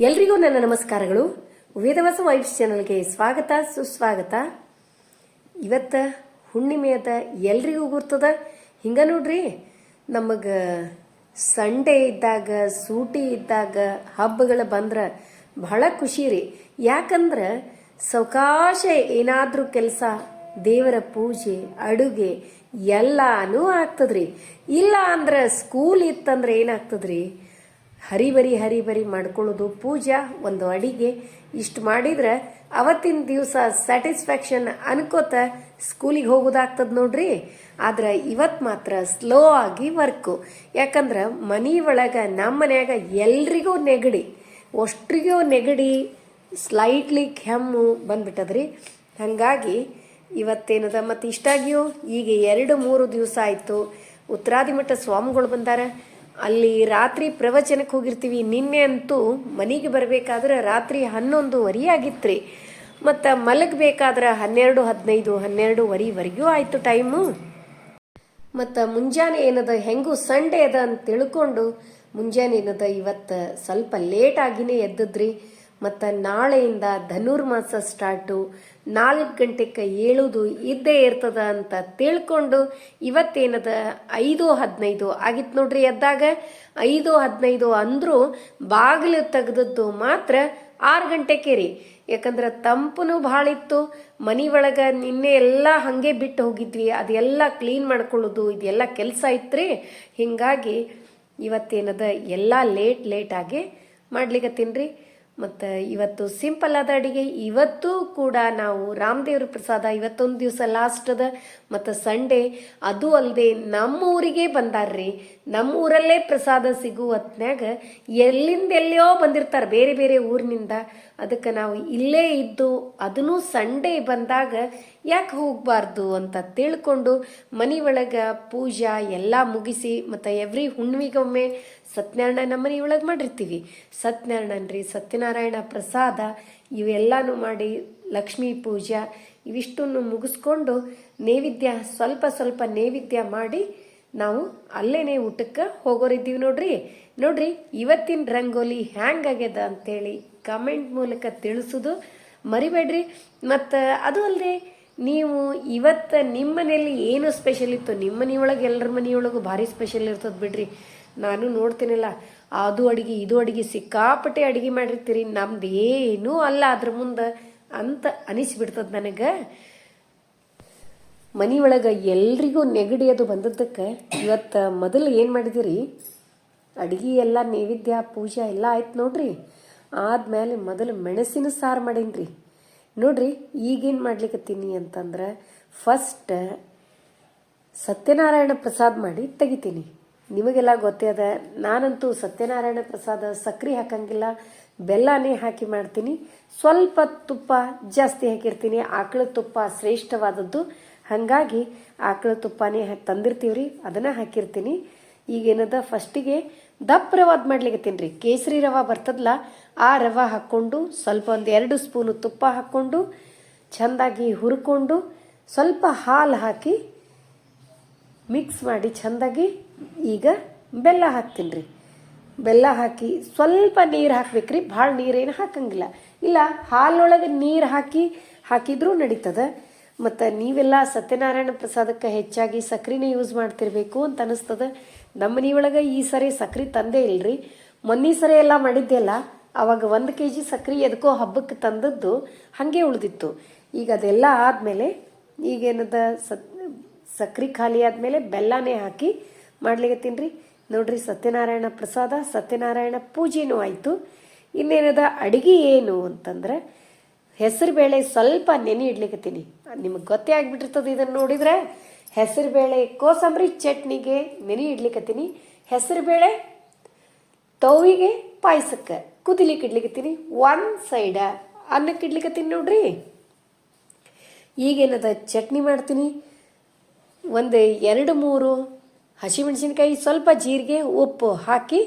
ಎಲ್ರಿಗೂ ನನ್ನ ನಮಸ್ಕಾರಗಳು. ವೇದವಾಸ ವೈಬ್ಸ್ ಚಾನಲ್ಗೆ ಸ್ವಾಗತ, ಸುಸ್ವಾಗತ. ಇವತ್ತು ಹುಣ್ಣಿಮೆ ಅದ ಎಲ್ರಿಗೂ ಗುರ್ತದ. ಹಿಂಗ ನೋಡ್ರಿ, ನಮಗೆ ಸಂಡೇ ಇದ್ದಾಗ, ಸೂಟಿ ಇದ್ದಾಗ ಹಬ್ಬಗಳು ಬಂದ್ರೆ ಬಹಳ ಖುಷಿ ರೀ. ಯಾಕಂದ್ರೆ ಸಾವಕಾಶ ಏನಾದರೂ ಕೆಲಸ, ದೇವರ ಪೂಜೆ, ಅಡುಗೆ ಎಲ್ಲಾನು ಆಗ್ತದ್ರಿ. ಇಲ್ಲ ಅಂದ್ರೆ ಸ್ಕೂಲ್ ಇತ್ತಂದ್ರೆ ಏನಾಗ್ತದ್ರಿ? ಹರಿಬರಿ ಹರಿಬರಿ ಮಾಡ್ಕೊಳ್ಳೋದು ಪೂಜಾ ಒಂದು ಅಡಿಗೆ. ಇಷ್ಟು ಮಾಡಿದ್ರೆ ಅವತ್ತಿನ ದಿವಸ ಸ್ಯಾಟಿಸ್ಫ್ಯಾಕ್ಷನ್ ಅನ್ಕೋತ ಸ್ಕೂಲಿಗೆ ಹೋಗೋದಾಗ್ತದ ನೋಡ್ರಿ. ಆದ್ರೆ ಇವತ್ತು ಮಾತ್ರ ಸ್ಲೋ ಆಗಿ ವರ್ಕು. ಯಾಕಂದ್ರೆ ಮನೆ ಒಳಗೆ ನಮ್ಮ ಮನ್ಯಾಗ ಎಲ್ರಿಗೂ ನೆಗಡಿ. ಅಷ್ಟ್ರಿಗೂ ನೆಗಡಿ ಸ್ಲೈಟ್ಲಿ ಕೆಮ್ಮು ಬಂದ್ಬಿಟ್ಟದ್ರಿ. ಹಾಗಾಗಿ ಇವತ್ತೇನದ ಮತ್ತು ಇಷ್ಟಾಗಿಯೋ? ಈಗ ಎರಡು ಮೂರು ದಿವಸ ಆಯಿತು. ಉತ್ತರಾದಿಮಠ ಸ್ವಾಮಿಗಳು ಬಂದಾರ. ಅಲ್ಲಿ ರಾತ್ರಿ ಪ್ರವಚನಕ್ಕೆ ಹೋಗಿರ್ತೀವಿ. ನಿನ್ನೆ ಅಂತೂ ಮನೆಗೆ ಬರಬೇಕಾದ್ರೆ ರಾತ್ರಿ ಹನ್ನೊಂದುವರೆ ಆಗಿತ್ರಿ ಮತ್ತು ಮಲಗಬೇಕಾದ್ರೆ ಹನ್ನೆರಡು, ಹದಿನೈದು, ಹನ್ನೆರಡುವರೆವರೆಗೂ ಆಯಿತು ಟೈಮು. ಮತ್ತು ಮುಂಜಾನೆ ಏನದ, ಹೆಂಗೂ ಸಂಡೇ ಅದ ಅಂತ ತಿಳ್ಕೊಂಡು ಮುಂಜಾನೆ ಏನದ, ಇವತ್ತು ಸ್ವಲ್ಪ ಲೇಟ್ ಆಗಿನೇ ಎದ್ದದ್ರಿ. ಮತ್ತು ನಾಳೆಯಿಂದ ಧನುರ್ಮಾಸ ಸ್ಟಾರ್ಟು. ನಾಲ್ಕು ಗಂಟೆಗೆ ಏಳುದು ಇದ್ದೇ ಇರ್ತದ ಅಂತ ತಿಳ್ಕೊಂಡು ಇವತ್ತೇನದ ಐದು ಹದಿನೈದು ಆಗಿತ್ತು ನೋಡ್ರಿ ಎದ್ದಾಗ. ಐದು ಹದಿನೈದು ಅಂದರೂ ಬಾಗಿಲು ತೆಗೆದದ್ದು ಮಾತ್ರ ಆರು ಗಂಟೆಗೆ ರೀ. ಯಾಕಂದ್ರೆ ತಂಪನು ಭಾಳ ಇತ್ತು ಮನಿ ಒಳಗೆ ನಿನ್ನೆ ಎಲ್ಲ ಹಾಗೆ ಬಿಟ್ಟು ಹೋಗಿದ್ವಿ. ಅದೆಲ್ಲ ಕ್ಲೀನ್ ಮಾಡ್ಕೊಳ್ಳೋದು, ಇದೆಲ್ಲ ಕೆಲಸ ಇತ್ರಿ ಹಿಂಗಾಗಿ ಇವತ್ತೇನದ ಎಲ್ಲ ಲೇಟ್ ಲೇಟಾಗಿ ಮಾಡ್ಲಿಕ್ಕೆ ರೀ. ಮತ್ತು ಇವತ್ತು ಸಿಂಪಲ್ ಆದ ಅಡುಗೆ. ಇವತ್ತು ಕೂಡ ನಾವು ರಾಮದೇವ್ರ ಪ್ರಸಾದ ಇವತ್ತೊಂದು ದಿವಸ ಲಾಸ್ಟ್ ಅದ ಮತ್ತು ಸಂಡೇ. ಅದು ಅಲ್ಲದೆ ನಮ್ಮ ಊರಿಗೆ ಬಂದಾರ್ರಿ. ನಮ್ಮ ಊರಲ್ಲೇ ಪ್ರಸಾದ ಸಿಗುವ ಹೊತ್ನ್ಯಾಗ ಎಲ್ಲಿಂದ ಎಲ್ಲಿಯೋ ಬಂದಿರ್ತಾರೆ ಬೇರೆ ಬೇರೆ ಊರಿನಿಂದ. ಅದಕ್ಕೆ ನಾವು ಇಲ್ಲೇ ಇದ್ದು ಅದನ್ನು ಸಂಡೇ ಬಂದಾಗ ಯಾಕೆ ಹೋಗಬಾರ್ದು ಅಂತ ತಿಳ್ಕೊಂಡು ಮನೆ ಒಳಗೆ ಪೂಜಾ ಎಲ್ಲ ಮುಗಿಸಿ, ಮತ್ತು ಎವ್ರಿ ಹುಣ್ಣಿಮೆಗೊಮ್ಮೆ ಸತ್ಯನಾರಾಯಣ ನಮ್ಮ ಮನೆ ಒಳಗೆ ಮಾಡಿರ್ತೀವಿ. ಸತ್ಯನಾರಾಯಣ ರೀ ಸತ್ಯನಾರಾಯಣ ಪ್ರಸಾದ, ಇವೆಲ್ಲಾನು ಮಾಡಿ ಲಕ್ಷ್ಮೀ ಪೂಜಾ, ಇವಿಷ್ಟನ್ನು ಮುಗಿಸ್ಕೊಂಡು ನೈವೇದ್ಯ, ಸ್ವಲ್ಪ ಸ್ವಲ್ಪ ನೈವೇದ್ಯ ಮಾಡಿ ನಾವು ಅಲ್ಲೇನೆ ಊಟಕ್ಕೆ ಹೋಗೋರಿದ್ದೀವಿ ನೋಡ್ರಿ. ನೋಡ್ರಿ, ಇವತ್ತಿನ ರಂಗೋಲಿ ಹ್ಯಾಂಗಾಗ್ಯದ ಅಂತೇಳಿ ಕಮೆಂಟ್ ಮೂಲಕ ತಿಳಿಸೋದು ಮರಿಬೇಡ್ರಿ. ಮತ್ತು ಅದು ಅಲ್ಲದೆ ನೀವು ಇವತ್ತು ನಿಮ್ಮ ಮನೆಯಲ್ಲಿ ಏನು ಸ್ಪೆಷಲ್ ಇತ್ತು? ನಿಮ್ಮ ಮನೆಯೊಳಗೆ, ಎಲ್ಲರ ಮನೆಯೊಳಗೂ ಭಾರಿ ಸ್ಪೆಷಲ್ ಇರ್ತದೆ ಬಿಡ್ರಿ. ನಾನು ನೋಡ್ತೀನಲ್ಲ, ಅದು ಅಡಿಗೆ, ಇದು ಅಡಿಗೆ ಸಿಕ್ಕಾಪಟ್ಟೆ ಅಡಿಗೆ ಮಾಡಿರ್ತೀರಿ, ನಮ್ದು ಏನೂ ಅಲ್ಲ ಅದ್ರ ಮುಂದೆ ಅಂತ ಅನಿಸ್ಬಿಡ್ತದೆ ನನಗೆ. ಮನಿ ಒಳಗೆ ಎಲ್ರಿಗೂ ನೆಗಡಿ ಅದು ಬಂದದ್ದಕ್ಕೆ. ಇವತ್ತು ಮೊದಲು ಏನು ಮಾಡಿದಿರಿ? ಅಡುಗೆ ಎಲ್ಲ ನೈವೇದ್ಯ, ಪೂಜೆ ಎಲ್ಲ ಆಯ್ತು ನೋಡ್ರಿ. ಆದ್ಮೇಲೆ ಮೊದಲು ಮೆಣಸಿನ ಸಾರು ಮಾಡೀನಿ ನೋಡ್ರಿ, ಈಗೇನು ಮಾಡ್ಲಿಕತ್ತೀನಿ ಅಂತಂದ್ರೆ ಫಸ್ಟ್ ಸತ್ಯನಾರಾಯಣ ಪ್ರಸಾದ್ ಮಾಡಿ ತೆಗಿತೀನಿ. ನಿಮಗೆಲ್ಲ ಗೊತ್ತೇ ಅದ. ನಾನಂತೂ ಸತ್ಯನಾರಾಯಣ ಪ್ರಸಾದ ಸಕ್ರೆ ಹಾಕಂಗಿಲ್ಲ. ಬೆಲ್ಲನೇ ಹಾಕಿ ಮಾಡ್ತೀನಿ. ಸ್ವಲ್ಪ ತುಪ್ಪ ಜಾಸ್ತಿ ಹಾಕಿರ್ತೀನಿ. ಆಕಳ ತುಪ್ಪ ಶ್ರೇಷ್ಠವಾದದ್ದು. ಹಾಗಾಗಿ ಆಕಳ ತುಪ್ಪನೇ ಹಾಕಿ ತಂದಿರ್ತೀವ್ರಿ. ಅದನ್ನ ಹಾಕಿರ್ತೀನಿ. ಈಗೇನದ ಫಸ್ಟಿಗೆ ದಪ್ಪ ರವಾದ ಮಾಡ್ಲಿಕ್ಕೆ ರೀ ಕೇಸರಿ ರವ ಬರ್ತದಲ್ಲ ಆ ರವ ಹಾಕ್ಕೊಂಡು ಸ್ವಲ್ಪ ಒಂದು ಎರಡು ಸ್ಪೂನು ತುಪ್ಪ ಹಾಕ್ಕೊಂಡು, ಚೆಂದಾಗಿ ಹುರ್ಕೊಂಡು ಸ್ವಲ್ಪ ಹಾಲು ಹಾಕಿ ಮಿಕ್ಸ್ ಮಾಡಿ ಚೆಂದಾಗಿ ಈಗ ಬೆಲ್ಲ ಹಾಕ್ತೀನಿ ರೀ. ಬೆಲ್ಲ ಹಾಕಿ ಸ್ವಲ್ಪ ನೀರು ಹಾಕ್ಬೇಕು ರೀ ಭಾಳ ನೀರೇನು ಹಾಕಂಗಿಲ್ಲ. ಇಲ್ಲ, ಹಾಲೊಳಗೆ ನೀರು ಹಾಕಿ ಹಾಕಿದ್ರೂ ನಡೀತದ. ಮತ್ತು ನೀವೆಲ್ಲ ಸತ್ಯನಾರಾಯಣ ಪ್ರಸಾದಕ್ಕೆ ಹೆಚ್ಚಾಗಿ ಸಕ್ರಿನೇ ಯೂಸ್ ಮಾಡ್ತಿರ್ಬೇಕು ಅಂತ ಅನಿಸ್ತದ. ನಮ್ಮ ಮನೆಯೊಳಗೆ ಈ ಸರಿ ಸಕ್ರೆ ತಂದೇ ಇಲ್ರಿ. ಮೊನ್ನೆ ಸರಿ ಎಲ್ಲ ಮಾಡಿದ್ದೆಲ್ಲ, ಅವಾಗ ಒಂದು ಕೆ ಜಿ ಸಕ್ರೆ ಎದಕ್ಕೋ ಹಬ್ಬಕ್ಕೆ ತಂದದ್ದು ಹಾಗೆ ಉಳಿದಿತ್ತು. ಈಗ ಅದೆಲ್ಲ ಆದಮೇಲೆ ಈಗೇನದ ಸತ್ ಸಕ್ರೆ ಖಾಲಿ ಆದಮೇಲೆ ಬೆಲ್ಲನೇ ಹಾಕಿ ಮಾಡ್ಲಿಕತ್ತೀನಿ ತಿನ್ರಿ ನೋಡ್ರಿ ಸತ್ಯನಾರಾಯಣ ಪ್ರಸಾದ, ಸತ್ಯನಾರಾಯಣ ಪೂಜೆನೂ ಆಯಿತು. ಇನ್ನೇನದ ಅಡಿಗೆ ಏನು ಅಂತಂದ್ರೆ ಹೆಸರುಬೇಳೆ ಸ್ವಲ್ಪ ನೆನೆ ಇಡ್ಲಿಕತ್ತೀನಿ ನಿಮಗೆ ಗೊತ್ತೇ ಆಗಿಬಿಟ್ಟಿರ್ತದೆ ಇದನ್ನು ನೋಡಿದ್ರೆ. ಹೆಸರುಬೇಳೆ ಕೋಸಂಬರಿ ಚಟ್ನಿಗೆ ನೆನೆ ಇಡ್ಲಿಕ್ಕತ್ತೀನಿ ಹೆಸರು ಬೇಳೆ ತವಿಗೆ ಪಾಯಸಕ್ಕೆ ಕುದಿಲಿಕ್ಕೆ ಇಡ್ಲಿಕತ್ತೀನಿ ಒನ್ ಸೈಡ ಅನ್ನಕ್ಕೆ ಇಡ್ಲಿಕತ್ತೀನಿ ನೋಡ್ರಿ. ಈಗೇನದ ಚಟ್ನಿ ಮಾಡ್ತೀನಿ. ಒಂದು ಎರಡು ಮೂರು ಹಸಿಮೆಣಸಿನ್ಕಾಯಿ ಸ್ವಲ್ಪ ಜೀರಿಗೆ ಉಪ್ಪು ಹಾಕಿ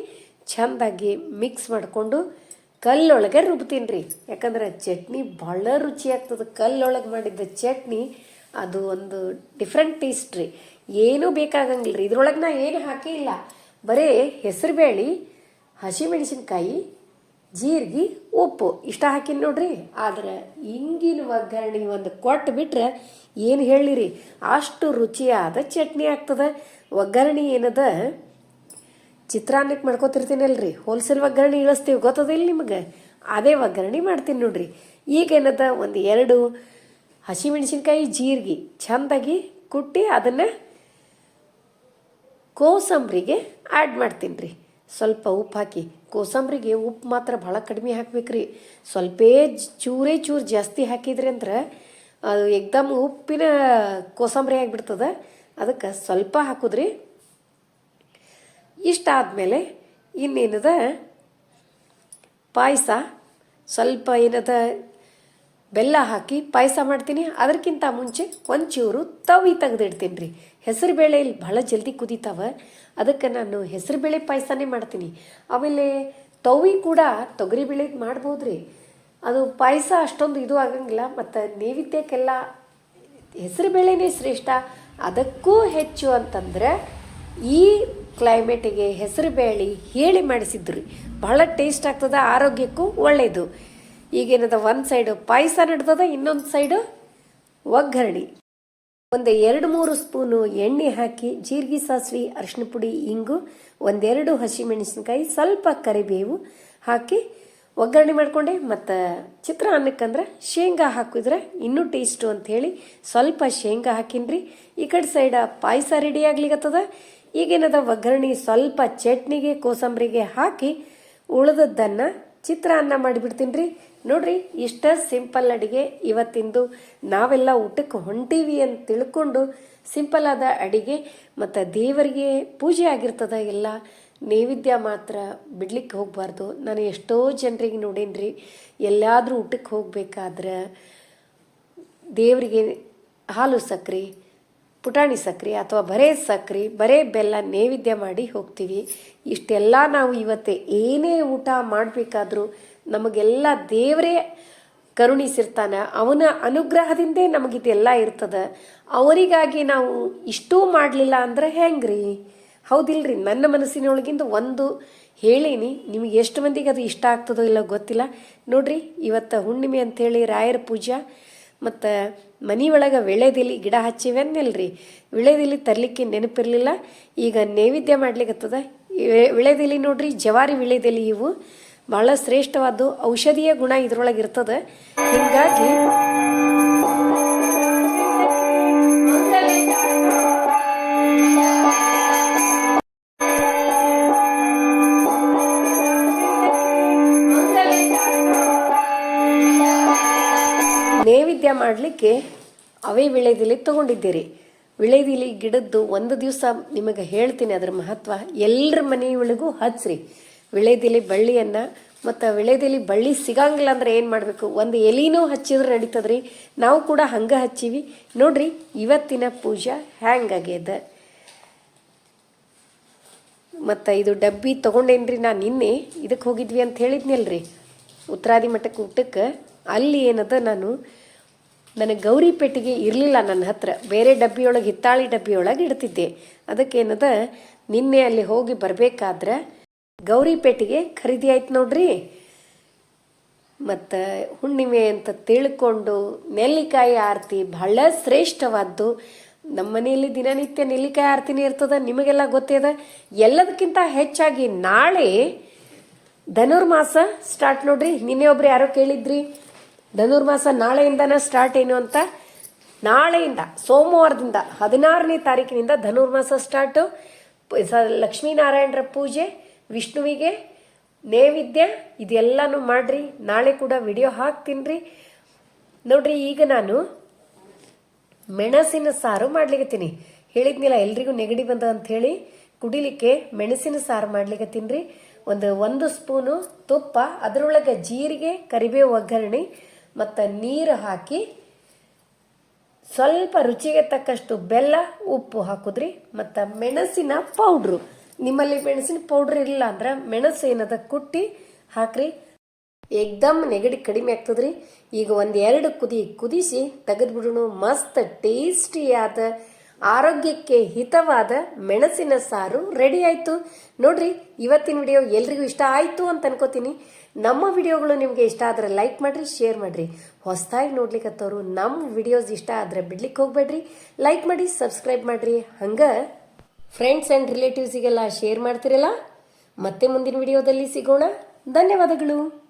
ಚಂದಾಗಿ ಮಿಕ್ಸ್ ಮಾಡಿಕೊಂಡು ಕಲ್ಲೊಳಗೆ ರುಬ್ತೀನಿ ರೀ. ಯಾಕಂದ್ರೆ ಚಟ್ನಿ ಭಾಳ ರುಚಿ ಆಗ್ತದೆ. ಕಲ್ಲೊಳಗೆ ಮಾಡಿದ್ದ ಚಟ್ನಿ ಅದು ಒಂದು ಡಿಫ್ರೆಂಟ್ ಟೇಸ್ಟ್ ರೀ. ಏನೂ ಬೇಕಾಗಂಗಿಲ್ಲ ರೀ. ಇದ್ರೊಳಗೆ ನಾ ಏನು ಹಾಕಿಲ್ಲ. ಇಲ್ಲ ಬರೀ ಹೆಸರುಬೇಳೆ ಹಸಿಮೆಣಸಿನ್ಕಾಯಿ ಜೀರಿಗೆ ಉಪ್ಪು ಇಷ್ಟ ಹಾಕಿನಿ ನೋಡ್ರಿ. ಆದ್ರೆ ಇಂಗಿನ ಒಗ್ಗರಣೆ ಒಂದು ಕೊಟ್ಟು ಬಿಟ್ರೆ ಏನು ಹೇಳಿರಿ? ಅಷ್ಟು ರುಚಿಯಾದ ಚಟ್ನಿ ಆಗ್ತದೆ. ಒಗ್ಗರಣೆ ಏನದ? ಚಿತ್ರಾನ್ನಕ್ಕೆ ಮಾಡ್ಕೋತಿರ್ತೀನಲ್ರಿ. ಹೋಲ್ಸೇಲ್ ಒಗ್ಗರಣೆ ಇಳಿಸ್ತೀವಿ. ಗೊತ್ತದಿಲ್ಲ ನಿಮಗೆ? ಅದೇ ಒಗ್ಗರಣೆ ಮಾಡ್ತೀನಿ ನೋಡ್ರಿ. ಈಗೇನದ ಒಂದು ಎರಡು ಹಸಿಮೆಣಸಿನ್ಕಾಯಿ ಜೀರಿಗೆ ಚಂದಾಗಿ ಕುಟ್ಟಿ ಅದನ್ನು ಕೋಸಂಬರಿಗೆ ಆ್ಯಡ್ ಮಾಡ್ತೀನಿ ರೀ ಸ್ವಲ್ಪ ಉಪ್ಪು ಹಾಕಿ. ಕೋಸಂಬರಿಗೆ ಉಪ್ಪು ಮಾತ್ರ ಭಾಳ ಕಡಿಮೆ ಹಾಕ್ಬೇಕ್ರಿ. ಸ್ವಲ್ಪೇ ಚೂರೇ ಚೂರು ಜಾಸ್ತಿ ಹಾಕಿದ್ರಿ ಅಂದ್ರೆ ಅದು ಎಕ್ದಮ್ ಉಪ್ಪಿನ ಕೋಸಂಬರಿ ಆಗಿಬಿಡ್ತದೆ. ಅದಕ್ಕೆ ಸ್ವಲ್ಪ ಹಾಕುದ್ರಿ. ಇಷ್ಟ ಆದಮೇಲೆ ಇನ್ನೇನದ? ಪಾಯಸ. ಸ್ವಲ್ಪ ಏನದ? ಬೆಲ್ಲ ಹಾಕಿ ಪಾಯಸ ಮಾಡ್ತೀನಿ. ಅದಕ್ಕಿಂತ ಮುಂಚೆ ಒಂಚೂರು ತವಿ ತೆಗೆದಿಡ್ತೀನಿ ರೀ. ಹೆಸರುಬೇಳೆ ಇಲ್ಲಿ ಭಾಳ ಜಲ್ದಿ ಕುದೀತಾವ. ಅದಕ್ಕೆ ನಾನು ಹೆಸರುಬೇಳೆ ಪಾಯಸನೇ ಮಾಡ್ತೀನಿ. ಆಮೇಲೆ ತವಿ ಕೂಡ ತೊಗರಿಬೇಳೆ ಮಾಡ್ಬೋದು ರೀ. ಅದು ಪಾಯಸ ಅಷ್ಟೊಂದು ಇದು ಆಗಂಗಿಲ್ಲ. ಮತ್ತು ನೈವೇದ್ಯಕ್ಕೆಲ್ಲ ಹೆಸರುಬೇಳೆನೇ ಶ್ರೇಷ್ಠ. ಅದಕ್ಕೂ ಹೆಚ್ಚು ಅಂತಂದ್ರೆ ಈ ಕ್ಲೈಮೇಟಿಗೆ ಹೆಸರುಬೇಳೆ ಹೇಳಿ ಮಾಡಿಸಿದ್ರು ಬಹಳ ಟೇಸ್ಟ್ ಆಗ್ತದೆ, ಆರೋಗ್ಯಕ್ಕೂ ಒಳ್ಳೆಯದು ಈಗೇನದ ಒಂದು ಸೈಡು ಪಾಯಸ ನಡ್ದದ, ಇನ್ನೊಂದು ಸೈಡು ಒಗ್ಗರಣೆ. ಒಂದು ಎರಡು ಮೂರು ಸ್ಪೂನು ಎಣ್ಣೆ ಹಾಕಿ, ಜೀರಿಗೆ ಸಾಸಿವೆ ಅರಿಶಿನ ಪುಡಿ, ಇಂಗು, ಒಂದೆರಡು ಹಸಿಮೆಣಸಿನ್ಕಾಯಿ, ಸ್ವಲ್ಪ ಕರಿಬೇವು ಹಾಕಿ ಒಗ್ಗರಣೆ ಮಾಡ್ಕೊಂಡೆ. ಮತ್ತು ಚಿತ್ರಾನ್ನಕ್ಕಂದ್ರೆ ಶೇಂಗಾ ಹಾಕಿದ್ರೆ ಇನ್ನೂ ಟೇಸ್ಟು ಅಂಥೇಳಿ ಸ್ವಲ್ಪ ಶೇಂಗಾ ಹಾಕಿನ್ರಿ. ಈ ಕಡೆ ಸೈಡ ಪಾಯಸ ರೆಡಿ ಆಗ್ಲಿಕತ್ತದ. ಈಗೇನದ ಒಗ್ಗರಣೆ ಸ್ವಲ್ಪ ಚಟ್ನಿಗೆ, ಕೋಸಂಬರಿಗೆ ಹಾಕಿ, ಉಳಿದದ್ದನ್ನು ಚಿತ್ರಾನ್ನ ಮಾಡಿಬಿಡ್ತೀನಿ ರೀ ನೋಡ್ರಿ, ಇಷ್ಟ ಸಿಂಪಲ್ ಅಡಿಗೆ ಇವತ್ತಿಂದು ನಾವೆಲ್ಲ ಊಟಕ್ಕೆ ಹೊಂಟೀವಿ ಅಂತ ತಿಳ್ಕೊಂಡು ಸಿಂಪಲ್ ಆದ ಅಡಿಗೆ ಮತ್ತು ದೇವರಿಗೆ ಪೂಜೆ ಆಗಿರ್ತದ ಎಲ್ಲ ನೈವೇದ್ಯ ಮಾತ್ರ ಬಿಡ್ಲಿಕ್ಕೆ ಹೋಗಬಾರ್ದು. ನಾನು ಎಷ್ಟೋ ಜನರಿಗೆ ನೋಡೇನ್ರಿ, ಎಲ್ಲಾದರೂ ಊಟಕ್ಕೆ ಹೋಗಬೇಕಾದ್ರೆ ದೇವರಿಗೆ ಹಾಲು ಸಕ್ರೆ ಪುಟಾಣಿ ಸಕ್ರೆ ಅಥವಾ ಬರೇ ಸಕ್ರೆ, ಬರೇ ಬೆಲ್ಲ ನೈವೇದ್ಯ ಮಾಡಿ ಹೋಗ್ತೀವಿ. ಇಷ್ಟೆಲ್ಲ ನಾವು ಇವತ್ತೇ ಏನೇ ಊಟ ಮಾಡಬೇಕಾದ್ರೂ ನಮಗೆಲ್ಲ ದೇವರೇ ಕರುಣಿಸಿರ್ತಾನೆ. ಅವನ ಅನುಗ್ರಹದಿಂದೇ ನಮಗಿದೆಲ್ಲ ಇರ್ತದೆ. ಅವರಿಗಾಗಿ ನಾವು ಇಷ್ಟೂ ಮಾಡಲಿಲ್ಲ ಅಂದ್ರೆ ಹೆಂಗ್ರಿ? ಹೌದಿಲ್ರಿ, ನನ್ನ ಮನಸ್ಸಿನೊಳಗಿಂದ ಒಂದು ಹೇಳೀನಿ, ನಿಮಗೆ ಎಷ್ಟು ಮಂದಿಗೆ ಅದು ಇಷ್ಟ ಆಗ್ತದೋ ಇಲ್ಲ ಗೊತ್ತಿಲ್ಲ. ನೋಡ್ರಿ, ಇವತ್ತು ಹುಣ್ಣಿಮೆ ಅಂಥೇಳಿ ರಾಯರ ಪೂಜಾ. ಮತ್ತು ಮನೆ ಒಳಗೆ ವಿಳೆದಿಲಿ ಗಿಡ ಹಚ್ಚಿವೆನ್ನಲ್ರಿ. ವಿಳೆದಿಲಿ ತರಲಿಕ್ಕೆ ನೆನಪಿರಲಿಲ್ಲ. ಈಗ ನೈವೇದ್ಯ ಮಾಡ್ಲಿಕ್ಕತ್ತದ ವಿಳೆದಿಲಿ ನೋಡ್ರಿ, ಜವಾರಿ ವಿಳೆದೆಲೆ ಇವು. ಭಾಳ ಶ್ರೇಷ್ಠವಾದ ಔಷಧೀಯ ಗುಣ ಇದ್ರೊಳಗೆ ಇರ್ತದೆ ಹೀಗಾಗಿ ಮಾಡಲಿಕ್ಕೆ ಅವೇ ವಿಳೆದಿಲಿ ತಗೊಂಡಿದ್ದೀರಿ. ವಿಳೆದಿಲಿ ಗಿಡದ್ದು ಒಂದು ದಿವಸ ನಿಮಗೆ ಹೇಳ್ತೀನಿ ಅದರ ಮಹತ್ವ. ಎಲ್ಲರ ಮನೆಯೊಳಗೂ ಹಚ್ಚ್ರಿ ವಿಳೆದಿಲಿ ಬಳ್ಳಿಯನ್ನು ಮತ್ತು ವಿಳೆದಿಲಿ ಬಳ್ಳಿ ಸಿಗಂಗಿಲ್ಲ ಅಂದ್ರೆ ಏನು ಮಾಡಬೇಕು? ಒಂದು ಎಲಿನೂ ಹಚ್ಚಿದ್ರೆ ನಡೀತದ್ರಿ. ನಾವು ಕೂಡ ಹಂಗೆ ಹಚ್ಚೀವಿ. ನೋಡ್ರಿ, ಇವತ್ತಿನ ಪೂಜಾ ಹ್ಯಾಂಗಾಗ್ಯದ? ಮತ್ತು ಇದು ಡಬ್ಬಿ ತೊಗೊಂಡೇನ್ರಿ ನಾನು ನಿನ್ನೆ ಇದಕ್ಕೆ ಹೋಗಿದ್ವಿ ಅಂತ ಹೇಳಿದ್ನಲ್ರಿ. ಉತ್ತರಾದಿ ಮಠಕ್ಕೆ ಊಟಕ್ಕೆ. ಅಲ್ಲಿ ಏನದ ನಾನು ನನಗೆ ಗೌರಿ ಪೆಟ್ಟಿಗೆ ಇರಲಿಲ್ಲ ನನ್ನ ಹತ್ರ. ಬೇರೆ ಡಬ್ಬಿಯೊಳಗೆ, ಹಿತ್ತಾಳಿ ಡಬ್ಬಿಯೊಳಗೆ ಇಡ್ತಿದ್ದೆ. ಅದಕ್ಕೇನದ, ನಿನ್ನೆ ಅಲ್ಲಿ ಹೋಗಿ ಬರಬೇಕಾದ್ರೆ ಗೌರಿ ಪೆಟ್ಟಿಗೆ ಖರೀದಿ ಆಯ್ತು ನೋಡ್ರಿ. ಮತ್ತು ಹುಣ್ಣಿಮೆ ಅಂತ ತಿಳ್ಕೊಂಡು ನೆಲ್ಲಿಕಾಯಿ ಆರತಿ ಬಹಳ ಶ್ರೇಷ್ಠವಾದ್ದು. ನಮ್ಮ ಮನೆಯಲ್ಲಿ ದಿನನಿತ್ಯ ನೆಲ್ಲಿಕಾಯಿ ಆರತಿನೇ ಇರ್ತದ, ನಿಮಗೆಲ್ಲ ಗೊತ್ತಿದೆ? ಎಲ್ಲದಕ್ಕಿಂತ ಹೆಚ್ಚಾಗಿ ನಾಳೆ ಧನುರ್ಮಾಸ ಸ್ಟಾರ್ಟ್ ನೋಡ್ರಿ. ನಿನ್ನೆ ಒಬ್ರು ಯಾರೋ ಕೇಳಿದ್ರಿ ಧನುರ್ಮಾಸ ನಾಳೆಯಿಂದನ ಸ್ಟಾರ್ಟ್ ಏನು ಅಂತ? ನಾಳೆಯಿಂದ, ಸೋಮವಾರದಿಂದ ಹದಿನಾರನೇ ತಾರೀಕಿನಿಂದ ಧನುರ್ಮಾಸ ಸ್ಟಾರ್ಟು ಲಕ್ಷ್ಮೀನಾರಾಯಣರ ಪೂಜೆ, ವಿಷ್ಣುವಿಗೆ ನೈವೇದ್ಯ, ಇದೆಲ್ಲನೂ ಮಾಡ್ರಿ. ನಾಳೆ ಕೂಡ ವಿಡಿಯೋ ಹಾಕ್ತೀನಿ ನೋಡ್ರಿ, ಈಗ ನಾನು ಮೆಣಸಿನ ಸಾರು ಮಾಡ್ಲಿಕ್ಕೆ ಹೇಳಿದ್ನಿಲ್ಲ, ಎಲ್ರಿಗೂ ನೆಗಡಿ ಬಂದ ಅಂತ ಹೇಳಿ. ಕುಡಿಲಿಕ್ಕೆ ಮೆಣಸಿನ ಸಾರು ಮಾಡ್ಲಿಕ್ಕೆ ತಿನ್ರಿ ಒಂದು ಒಂದು ಸ್ಪೂನು ತುಪ್ಪ, ಅದರೊಳಗೆ ಜೀರಿಗೆ, ಕರಿಬೇವು ಒಗ್ಗರಣೆ ಮತ್ತು ನೀರು ಹಾಕಿ ಸ್ವಲ್ಪ ರುಚಿಗೆ ತಕ್ಕಷ್ಟು ಬೆಲ್ಲ, ಉಪ್ಪು ಹಾಕುದ್ರಿ, ಮತ್ತು ಮೆಣಸಿನ ಪೌಡ್ರು. ನಿಮ್ಮಲ್ಲಿ ಮೆಣಸಿನ ಪೌಡ್ರ್ ಇಲ್ಲ ಅಂದ್ರೆ ಮೆಣಸು ಏನದ ಕುಟ್ಟಿ ಹಾಕ್ರಿ. ಏಕ್ದಮ್ ನೆಗಡಿ ಕಡಿಮೆ ಆಗ್ತದ್ರಿ. ಈಗ ಒಂದು ಎರಡು ಕುದಿ ಕುದಿಸಿ ತೆಗೆದ್ಬಿಡೋಣ. ಮಸ್ತ್ ಟೇಸ್ಟಿಯಾದ ಆರೋಗ್ಯಕ್ಕೆ ಹಿತವಾದ ಮೆಣಸಿನ ಸಾರು ರೆಡಿ ಆಯಿತು. ನೋಡ್ರಿ, ಇವತ್ತಿನ ವಿಡಿಯೋ ಎಲ್ರಿಗೂ ಇಷ್ಟ ಆಯಿತು ಅಂತ ಅನ್ಕೋತೀನಿ. ನಮ್ಮ ವಿಡಿಯೋಗಳು ನಿಮಗೆ ಇಷ್ಟ ಆದರೆ ಲೈಕ್ ಮಾಡಿರಿ ಶೇರ್ ಮಾಡಿರಿ. ಹೊಸದಾಗಿ ನೋಡ್ಲಿಕ್ಕತ್ತವರು ನಮ್ಮ ವಿಡಿಯೋಸ್ ಇಷ್ಟ ಆದರೆ ಬಿಡ್ಲಿಕ್ಕೆ ಹೋಗ್ಬೇಡ್ರಿ. ಲೈಕ್ ಮಾಡಿ ಸಬ್ಸ್ಕ್ರೈಬ್ ಮಾಡಿರಿ. ಹಂಗೆ ಫ್ರೆಂಡ್ಸ್ ಆ್ಯಂಡ್ ರಿಲೇಟಿವ್ಸಿಗೆಲ್ಲ ಶೇರ್ ಮಾಡ್ತಿರಲ್ಲ? ಮತ್ತೆ ಮುಂದಿನ ವಿಡಿಯೋದಲ್ಲಿ ಸಿಗೋಣ. ಧನ್ಯವಾದಗಳು.